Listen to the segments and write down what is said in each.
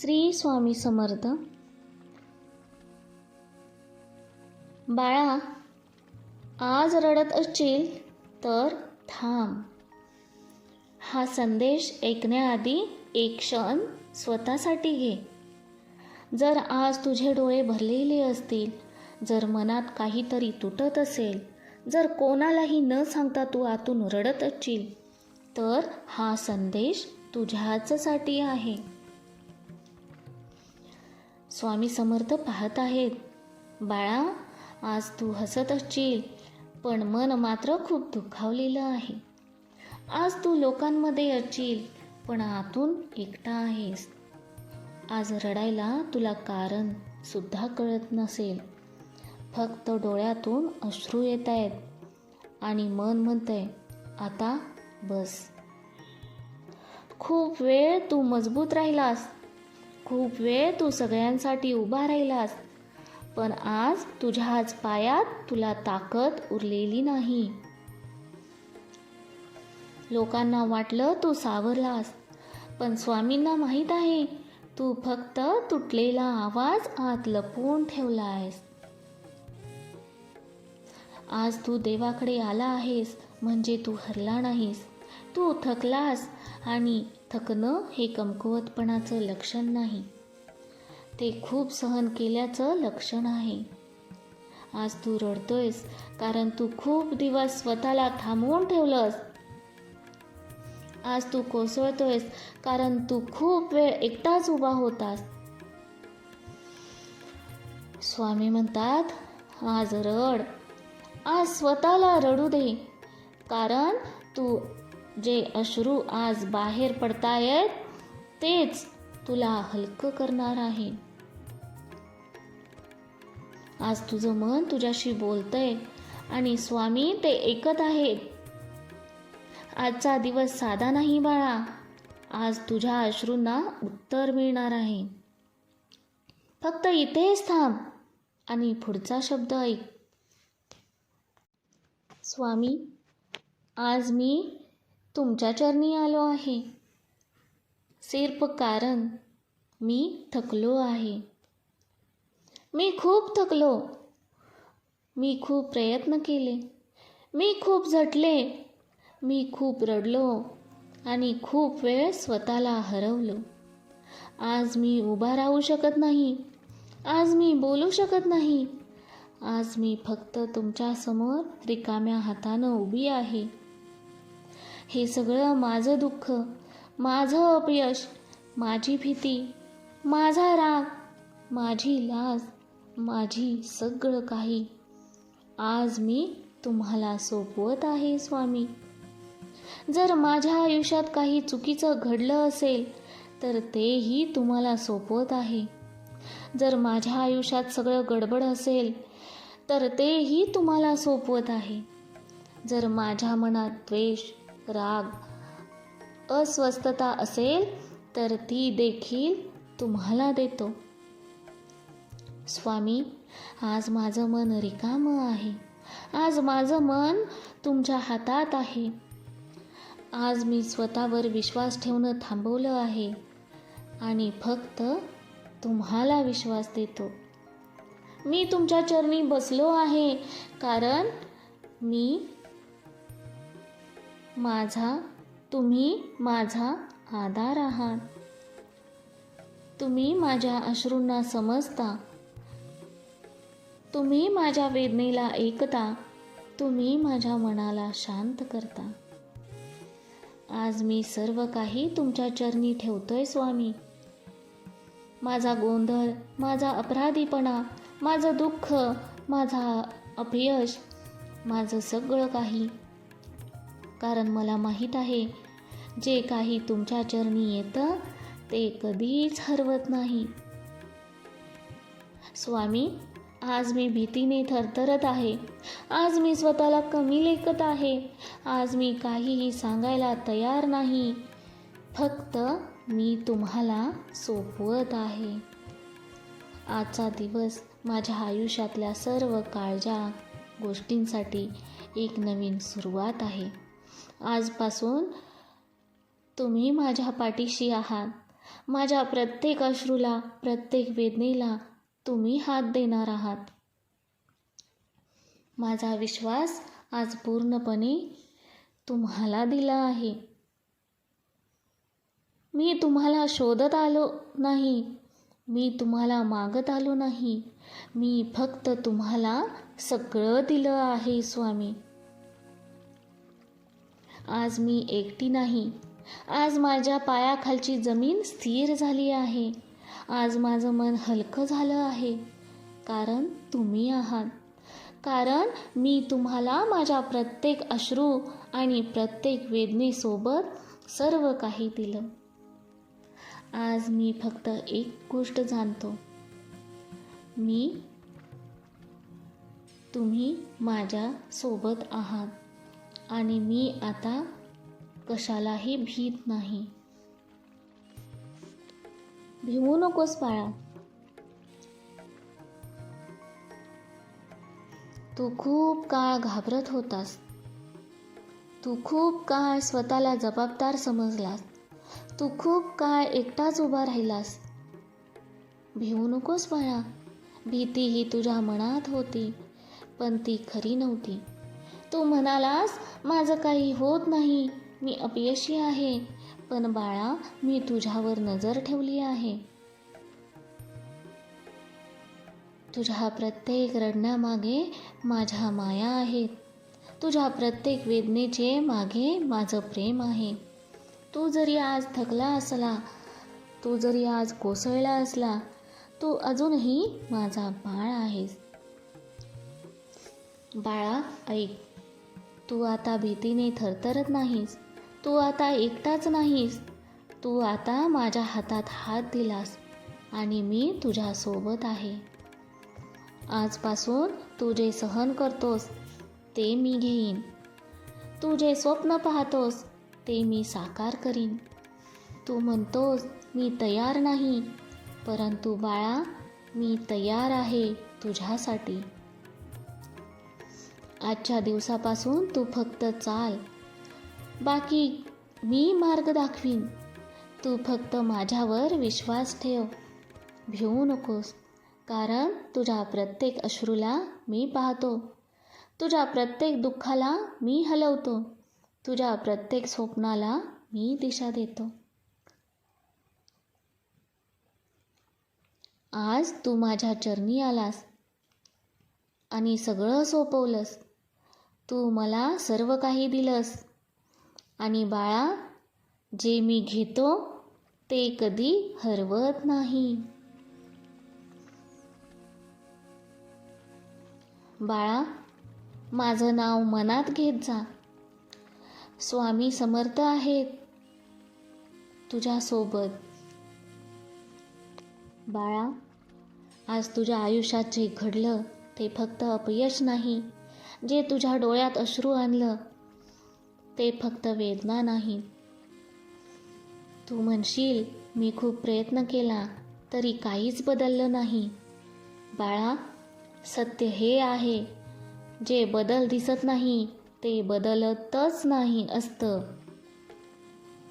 श्री स्वामी समर्थ. बाळा आज रडत असशील तर थांब. हा संदेश ऐकण्याआधी एक क्षण स्वतःसाठी घे. जर आज तुझे डोळे भरलेले असतील जर मनात काहीतरी तुटत असेल जर कोणालाही न सांगता तू आतून रडत असशील तर हा संदेश तुझ्याचसाठी आहे. स्वामी समर्थ पाहत आहेत. बाळा आज तू हसत असशील पण मन मात्र खूप दुखावलेलं आहे. आज तू लोकांमध्ये असशील पण आतून एकटा आहेस. आज रडायला तुला कारण सुद्धा कळत नसेल. फक्त डोळ्यातून अश्रू येत आहेत. आणि मन म्हणतंय आता बस. खूप वेळ तू मजबूत राहिलास. खूप वेळ तू सगळ्यांसाठी उभा राहिलास. पण आज तुझ्याच पायात तुला ताकद उरलेली नाही. लोकांना वाटलं तू सावरलास पण स्वामींना माहीत आहे तू फक्त तुटलेला आवाज आत लपवून ठेवला आहेस आज तू देवाकडे आला आहेस म्हणजे तू हरला नाहीस. तू थकलास आणि थकणं हे कमकुवतपणाचं लक्षण नाही. ते खूप सहन केल्याचं लक्षण आहे. आज तू रडतोयस कारण तू खूप दिवस स्वतःला थांबवून ठेवलंस. आज तू कोसळतोयस कारण तू खूप वेळ एकटाच उभा होतास. स्वामी म्हणतात आज रड. आज स्वतःला रडू दे कारण तू जे अश्रू आज बाहेर पडतायत तेच तुला हलकं करणार आहे. आज तुझं मन तुझ्याशी बोलतंय आणि स्वामी ते ऐकत आहेत. आजचा दिवस साधा नाही बाळा. आज तुझ्या अश्रूंना उत्तर मिळणार आहे. फक्त इथेच थांब आणि पुढचा शब्द ऐक. स्वामी आज मी तुमच्या चरणी आलो आहे. सिर्फ कारण मी थकलो आहे. मी खूप थकलो. मी खूप प्रयत्न केले. मी खूप झटले. मी खूप रडलो आणि खूप वेळ स्वतःला हरवलो. आज मी उभा राहू शकत नाही. आज मी बोलू शकत नाही. आज मी फक्त तुमच्यासमोर रिकाम्या हातानं उभी आहे. हे सगळं माझं दुःख माझं अपयश माझी भीती माझा राग माझी लाज माझी सगळं काही. आज मी तुम्हाला सोपवत आहे स्वामी. जर माझ्या आयुष्यात काही चुकीचं घडलं असेल तर तेही तुम्हाला सोपवत आहे. जर माझ्या आयुष्यात सगळं गडबड असेल तर तेही तुम्हाला सोपवत आहे. जर माझ्या मनात द्वेष राग अस्वस्थता असेल तर ती देखील तुम्हाला देतो. स्वामी आज माझं मन रिकामं आहे. आज माझं मन तुमच्या हातात आहे. आज मी स्वतःवर विश्वास ठेवणं थांबवलं आहे आणि फक्त तुम्हाला विश्वास देतो. मी तुमच्या चरणी बसलो आहे कारण मी माझा तुम्ही माझा आधार आहात. तुम्ही माझ्या अश्रूंना समजता. तुम्ही माझ्या वेदनेला ऐकता. तुम्ही माझ्या मनाला शांत करता. आज मी सर्व काही तुमच्या चरणी ठेवतोय स्वामी. माझा गोंधळ माझा अपराधीपणा माझं दुःख माझा अपयश माझं सगळं काही कारण मला माहीत आहे जे काही तुमच्या चरणी येतं ते कधीच हरवत नाही. स्वामी आज मी भीतीने थरथरत आहे. आज मी स्वतःला कमी लेखत आहे. आज मी काहीही सांगायला तयार नाही. फक्त मी तुम्हाला सोपवत आहे. आजचा दिवस माझ्या आयुष्यातल्या सर्व काळजा गोष्टींसाठी एक नवीन सुरुवात आहे. आजपासून तुम्ही माझ्या पाठीशी आहात. माझ्या प्रत्येक अश्रूला प्रत्येक वेदनेला तुम्ही हात देणार आहात. माझा विश्वास आज पूर्णपणे तुम्हाला दिला आहे. मी तुम्हाला शोधत आलो नाही. मी तुम्हाला मागत आलो नाही. मी फक्त तुम्हाला सगळं दिलं आहे स्वामी. आज मी एकटी नाही. आज माझ्या पायाखालची जमीन स्थिर झाली आहे. आज माझं मन हलकं झालं आहे. कारण तुम्ही आहात. कारण मी तुम्हाला माझ्या प्रत्येक अश्रू आणि प्रत्येक वेदनेसोबत सर्व काही दिलं. आज मी फक्त एक गोष्ट जाणतो. मी तुम्ही माझ्या सोबत आहात. आणि मी आता कशालाही भीत नाही. भिवू नकोस बाळा. तू खूप काळ घाबरत होतास. तू खूप काळ स्वतःला जबाबदार समजलास. तू खूप काळ एकटाच उभा राहिलास. भिवू नकोस बाळा. भीती ही तुझ्या मनात होती पण ती खरी नव्हती. तू म्हणालास माझं काही होत नाही. मी अपयशी आहे. पण बाळा मी तुझ्यावर नजर ठेवली आहे. तुझ्या प्रत्येक रडण्यामागे माझ्या माया आहेत. तुझ्या प्रत्येक वेदनेचे मागे माझं प्रेम आहे. तू जरी आज थकला असला तू जरी आज कोसळला असला तू अजूनही माझा बाळ आहेस. बाळा ऐक. तू आता भीतीने थरथरत नाहीस. तू आता एकटाच नाहीस. तू आता माझ्या हातात हात दिलास आणि मी तुझ्यासोबत आहे. आजपासून तू जे सहन करतोस ते मी घेईन. तू जे स्वप्न पाहतोस ते मी साकार करीन. तू म्हणतोस मी तयार नाही परंतु बाळा मी तयार आहे तुझ्यासाठी. आजच्या दिवसापासून तू फक्त चाल. बाकी मी मार्ग दाखवीन. तू फक्त माझ्यावर विश्वास ठेव. भिवू नकोस. कारण तुझ्या प्रत्येक अश्रूला मी पाहतो. तुझ्या प्रत्येक दुःखाला मी हलवतो. तुझ्या प्रत्येक स्वप्नाला मी दिशा देतो. आज तू माझ्या चरणी आलास आणि सगळं सोपवलंस. तू मला सर्व काही दिलंस. आणि बाळा जे मी घेतो ते कधी हरवत नाही. बाळा माझं नाव मनात घेत जा. स्वामी समर्थ आहेत तुझ्यासोबत. बाळा आज तुझ्या आयुष्यात जे घडलं ते फक्त अपयश नाही. जे तुझ्या डोळ्यात अश्रू आणलं ते फक्त वेदना नाही. तू म्हणशील मी खूप प्रयत्न केला तरी काहीच बदललं नाही. बाळा सत्य हे आहे जे बदल दिसत नाही ते बदलतच नाही असतं.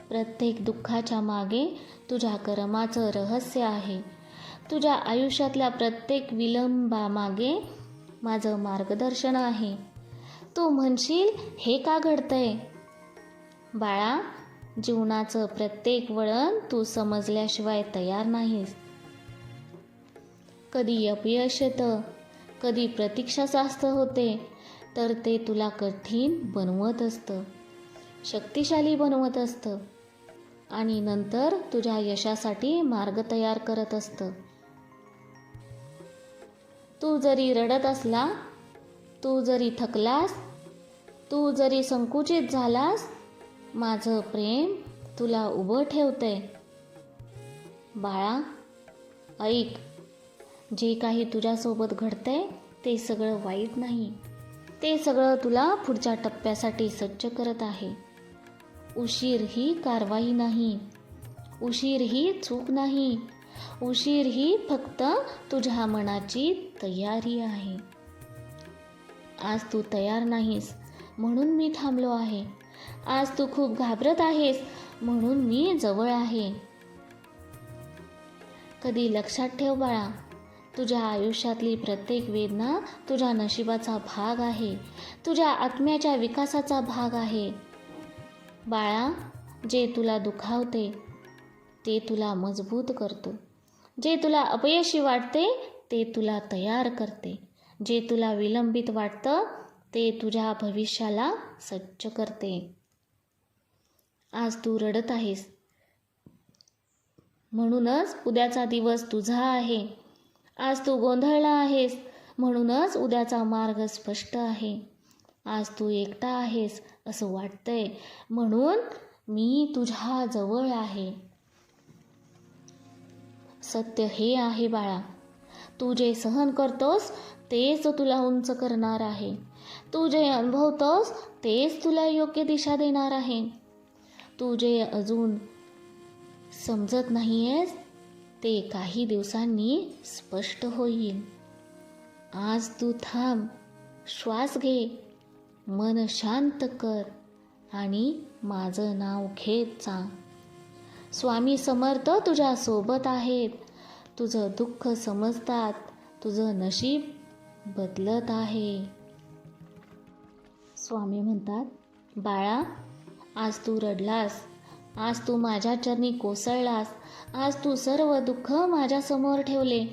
प्रत्येक दुःखाच्या मागे तुझ्या कर्माचं रहस्य आहे. तुझ्या आयुष्यातल्या प्रत्येक विलंबामागे माझं मार्गदर्शन आहे. तू म्हणशील हे का घडतंय? बाळा जीवनाचं प्रत्येक वळण तू समजल्याशिवाय तयार नाहीस. कधी अपयश येतं कधी प्रतीक्षा जास्त होते तर ते तुला कठीण बनवत असतं. शक्तिशाली बनवत असतं. आणि नंतर तुझ्या यशासाठी मार्ग तयार करत असतं. तू जरी रडत असला तू जरी थकलास तू जरी संकुचित झालास माझं प्रेम तुला उभं ठेवतंय. बाळा ऐक जे काही तुझ्यासोबत घडतंय ते सगळं वाईट नाही. ते सगळं तुला पुढच्या टप्प्यासाठी सज्ज करत आहे. उशीर ही कारवाई नाही. उशीर ही चूक नाही. उशीर ही फक्त तुझ्या मनाची तयारी आहे. आज तू तयार नाहीस म्हणून मी थांबलो आहे. आज तू खूप घाबरत आहेस म्हणून मी जवळ आहे. कधी लक्षात ठेव बाळा तुझ्या आयुष्यातली प्रत्येक वेदना तुझ्या नशिबाचा भाग आहे तुझ्या आत्म्याच्या विकासाचा भाग आहे. बाळा जे तुला दुखावते ते तुला मजबूत करतो. जे तुला अपयशी वाटते ते तुला तयार करते. जे तुला विलंबित वाटतं ते तुझ्या भविष्याला सज्ज करते. आज तू रडत आहेस. म्हणूनच उद्याचा दिवस तुझा आहे. आज तू गोंधळला आहेस. म्हणूनच उद्याचा मार्ग स्पष्ट आहे. आज तू एकटा आहेस असं वाटतंय. म्हणून मी तुझ्या जवळ आहे. सत्य हे आहे बाळा. तू जे सहन करतोस तेच तुला उंच करणार आहे. तू जे अनुभवतोस तेच तुला योग्य दिशा देणार आहे. तू जे अजून समजत नाही आहेस ते काही दिवसांनी स्पष्ट होईल. आज तू थांब श्वास घे मन शांत कर आणि माझं नाव घेत जा. स्वामी समर्थ तुझ्या सोबत आहेत. तुझं दुःख समजतात तुझं नशीब बदलत आहे. स्वामी म्हणतात बाळा आज तू रडलास आज तू माझ्या चरणी कोसळलास आज तू सर्व दुःख माझ्यासमोर ठेवले.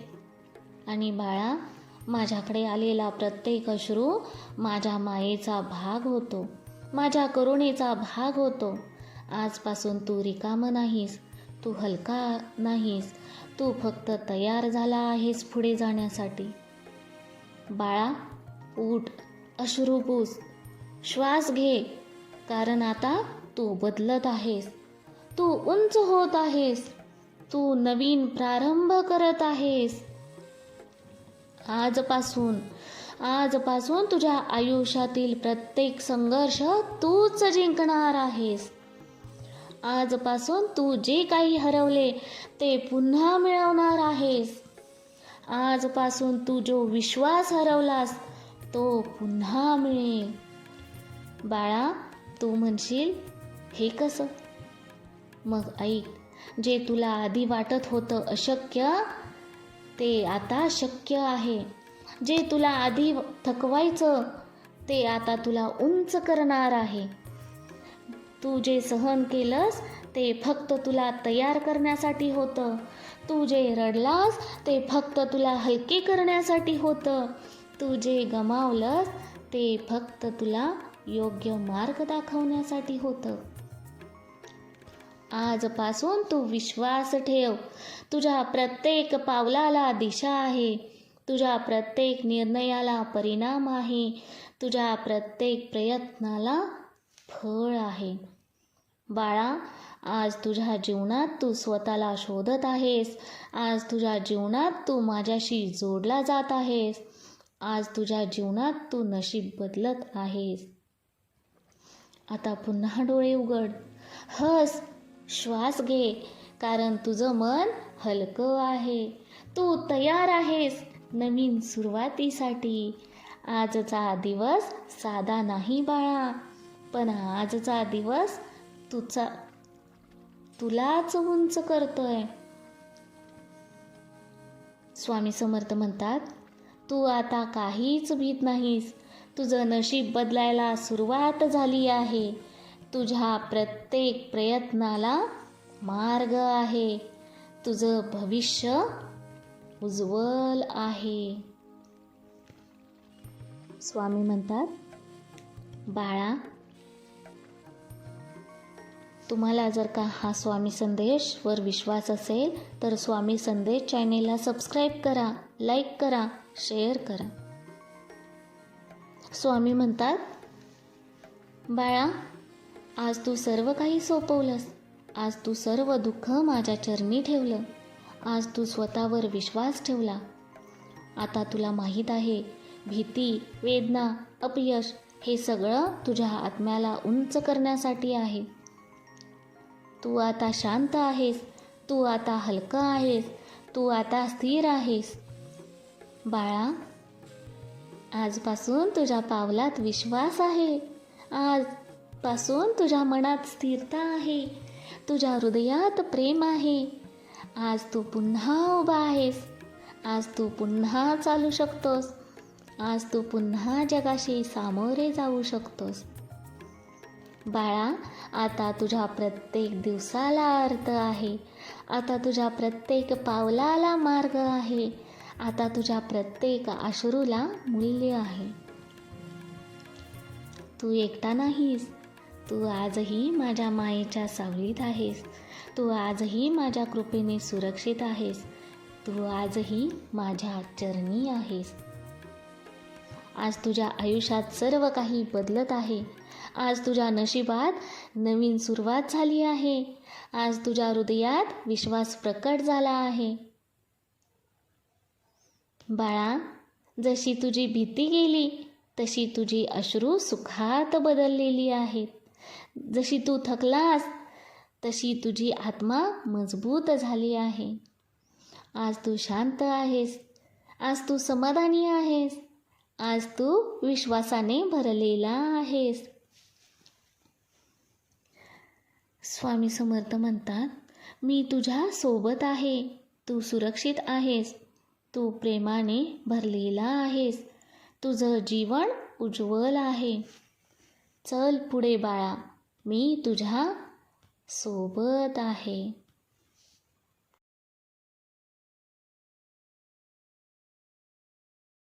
आणि बाळा माझ्याकडे आलेला प्रत्येक अश्रू माझ्या मायेचा भाग होतो माझ्या करुणेचा भाग होतो. आजपासून तू रिकाम नाहीस तू हलका नाहीस तू फक्त तयार झाला आहेस पुढे जाण्यासाठी. बाळा उठ अश्रू श्वास घे कारण आता तू बदलत आहेस तू उंच होत आहेस तू नवीन प्रारंभ करत आहेस. आजपासून आजपासून तुझ्या आयुष्यातील प्रत्येक संघर्ष तूच जिंकणार आहेस. आजपासून तू जे काही हरवले ते पुन्हा मिळवणार आहेस. आजपासून तू जो विश्वास हरवलास तो पुन्हा मिळेल. बाळा तू म्हणशील हे कसं? मग ऐक जे तुला आधी वाटत होतं अशक्य ते आता शक्य आहे. जे तुला आधी थकवायचं ते आता तुला उंच करणार आहे. तू जे सहन केलंस ते फक्त तुला तयार करण्यासाठी होतं. तू जे रडलास ते फक्त तुला हलके करण्यासाठी होतं. तू जे गमावलंस ते फक्त तुला योग्य मार्ग दाखवण्यासाठी होतं. आजपासून तू विश्वास ठेव. तुझ्या प्रत्येक पावलाला दिशा आहे. तुझ्या प्रत्येक निर्णयाला परिणाम आहे. तुझ्या प्रत्येक प्रयत्नाला फळ आहे. बाळा आज तुझ्या जीवनात तू स्वतःला शोधत आहेस. आज तुझ्या जीवनात तू माझ्याशी जोडला जात आहेस. आज तुझ्या जीवनात तू नशीब बदलत आहेस. आता पुन्हा डोळे उघड. हस श्वास घे कारण तुझं मन हलकं आहे. तू तयार आहेस नवीन सुरुवातीसाठी. आजचा दिवस साधा नाही बाळा. पण आजचा दिवस तुझा तुलाच उंच करतोय. स्वामी समर्थ म्हणतात तू आता काहीच भीत नाहीस. तुझं नशीब बदलायला सुरुवात झाली आहे. तुझ्या प्रत्येक प्रयत्नाला मार्ग आहे. तुझं भविष्य उज्ज्वल आहे. स्वामी म्हणतात बाळा तुम्हाला जर का हा स्वामी संदेशवर विश्वास असेल तर स्वामी संदेश चॅनेलला सबस्क्राईब करा लाईक करा शेअर करा. स्वामी म्हणतात बाळा आज तू सर्व काही सोपवलंस. आज तू सर्व दुःख माझ्या चरणी ठेवलं. आज तू स्वतःवर विश्वास ठेवला. आता तुला माहीत आहे भीती वेदना अपयश हे सगळं तुझ्या आत्म्याला उंच करण्यासाठी आहे. तू आता शांत आहेस. तू आता हलका आहेस. तू आता स्थिर आहेस. बाळा आजपासून तुझ्या पावलात विश्वास आहे. आजपासून तुझ्या मनात स्थिरता आहे. तुझ्या हृदयात प्रेम आहे. आज तू पुन्हा उभा आहेस. आज तू पुन्हा चालू शकतोस. आज तू पुन्हा जगाशी सामोरे जाऊ शकतोस. बाळा आता तुझ्या प्रत्येक दिवसाला अर्थ आहे. आता तुझ्या प्रत्येक पावलाला मार्ग आहे. आता तुझ्या प्रत्येक अश्रूला मूल्य आहे. तू एकटा नाहीस. तू आजही माझ्या मायेच्या सावलीत आहेस. तू आजही माझ्या कृपेने सुरक्षित आहेस. तू आजही माझ्या चरणी आहेस. आज तुझ्या आयुष्यात सर्व काही बदलत आहे. आज तुझ्या नशिबात नवीन सुरुवात झाली आहे. आज तुझ्या हृदयात विश्वास प्रकट झाला आहे. बाळा जशी तुझी भीती गेली तशी तुझी अश्रू सुखात बदललेली आहेत. जशी तू थकलास तशी तुझी आत्मा मजबूत झाली आहे. आज तू शांत आहेस. आज तू समाधानी आहेस. आज तू विश्वासाने भरलेला आहेस. स्वामी समर्थ म्हणतात मी तुझ्या सोबत आहे. तू सुरक्षित आहेस. तू प्रेमाने भरलेला आहेस. तुझं जीवन उज्ज्वल आहे. चल पुढे बाळा. मी तुझ्या सोबत आहे.